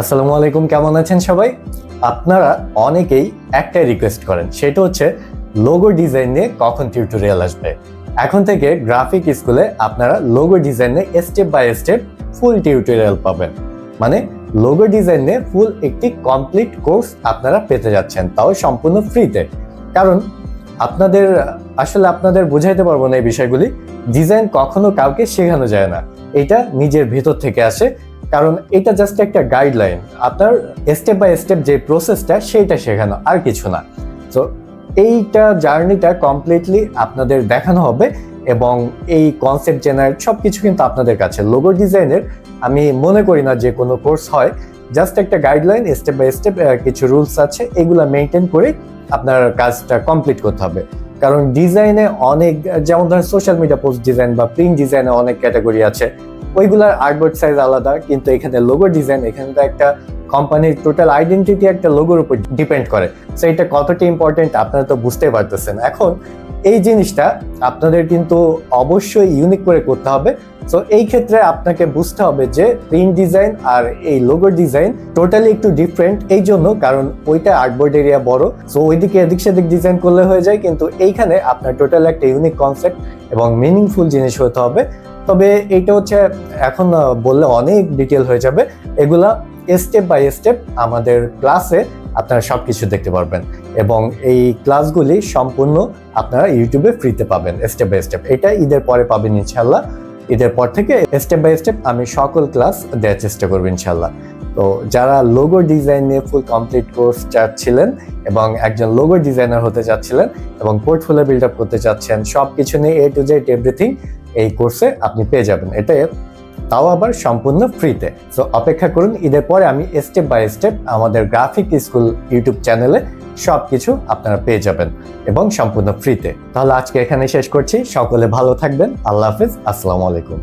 আসসালামু আলাইকুম, কেমন আছেন সবাই? আপনারা অনেকেই একটাই রিকোয়েস্ট করেন, সেটা হচ্ছে লোগো ডিজাইন নিয়ে কখন টিউটোরিয়াল আসবে। এখন থেকে গ্রাফিক স্কুলে আপনারা লোগো ডিজাইন নিয়ে step by step full tutorial পাবেন। মানে লোগো ডিজাইন নিয়ে ফুল একটি কমপ্লিট কোর্স আপনারা পেতে যাচ্ছেন, তাও সম্পূর্ণ ফ্রিতে কারণ আপনাদের, আসলে আপনাদের বোঝাইতে পারব না এই বিষয়গুলি ডিজাইন কখনো কাউকে শেখানো যায় না। এটা নিজের ভেতর থেকে আসে কারণ এটা জাস্ট একটা গাইডলাইন আপনার স্টেপ বাই স্টেপ যে প্রসেসটা সেইটা শেখানো, আর কিছু না। তো এইটা জার্নিটা কমপ্লিটলি আপনাদের দেখানো হবে এবং এই কনসেপ্ট জেনারেট সব কিছু কিন্তু আপনাদের কাছে। লোগো ডিজাইনের আমি মনে করি না যে কোনো কোর্স হয়। জাস্ট একটা গাইডলাইন স্টেপ বাই স্টেপ কিছু রুলস আছে, এগুলা মেনটেন করে আপনার কাজটা কমপ্লিট করতে হবে। কারণ ডিজাইনে অনেক, যেমন ধরেন সোশ্যাল মিডিয়া পোস্ট ডিজাইন বা প্রিন্ট ডিজাইনে অনেক ক্যাটাগরি আছে। ওইগুলার আর্টবোর্ড সাইজ আলাদা, কিন্তু এখানে লোগো ডিজাইন এখানে তো একটা কোম্পানির টোটাল আইডেন্টিটি একটা লোগোর উপর ডিপেন্ড করে। সো এটা কতটা ইম্পর্টেন্ট আপনারা তো বুঝতে পারতেছেন। এখন এই জিনিসটা আপনাদের কিন্তু অবশ্যই ইউনিক করে করতে হবে। সো এই ক্ষেত্রে আপনাকে বুঝতে হবে যে প্রিন্ট ডিজাইন আর এই লোগো ডিজাইন টোটালি একটু ডিফারেন্ট এই জন্য কারণ ওইটা আর্টবোর্ড এরিয়া বড়। সো ওইদিকে এদিক সেদিক ডিজাইন করলে হয়ে যায়। কিন্তু এইখানে আপনার টোটাল একটা ইউনিক কনসেপ্ট এবং মিনিংফুল জিনিস হতে হবে। তবে এইটা হচ্ছে এখন বললে অনেক ডিটেল হয়ে যাবে। এগুলা স্টেপ বাই স্টেপ আমাদের ক্লাসে আপনারা সব কিছু দেখতে পারবেন। এবং এই ক্লাসগুলি সম্পূর্ণ আপনারা ইউটিউবে ফ্রিতে পাবেন স্টেপ বাই স্টেপ এটা ঈদের পরে পাবেন ইনশাল্লাহ ঈদের পর থেকে স্টেপ বাই স্টেপ আমি সকল ক্লাস দেওয়ার চেষ্টা করব ইনশাল্লাহ তো যারা লোগো ডিজাইন নিয়ে ফুল কমপ্লিট কোর্স চাচ্ছিলেন এবং একজন লোগো ডিজাইনার হতে চাচ্ছিলেন এবং পোর্টফোলিও বিল্ড আপ করতে চাচ্ছেন সব কিছু নিয়ে এ টু জেড এভরিথিং এই কোর্সে আপনি পেয়ে যাবেন। এটা তাও আবার সম্পূর্ণ ফ্রিতে। সো অপেক্ষা করুন, ঈদের পরে আমি স্টেপ বাই স্টেপ আমাদের গ্রাফিক স্কুল ইউটিউব চ্যানেলে সব কিছু আপনারা পেয়ে যাবেন এবং সম্পূর্ণ ফ্রিতে। তাহলে আজকে এখানে শেষ করছি। সকলে ভালো থাকবেন। আল্লাহ হাফিজ। আসসালামু আলাইকুম।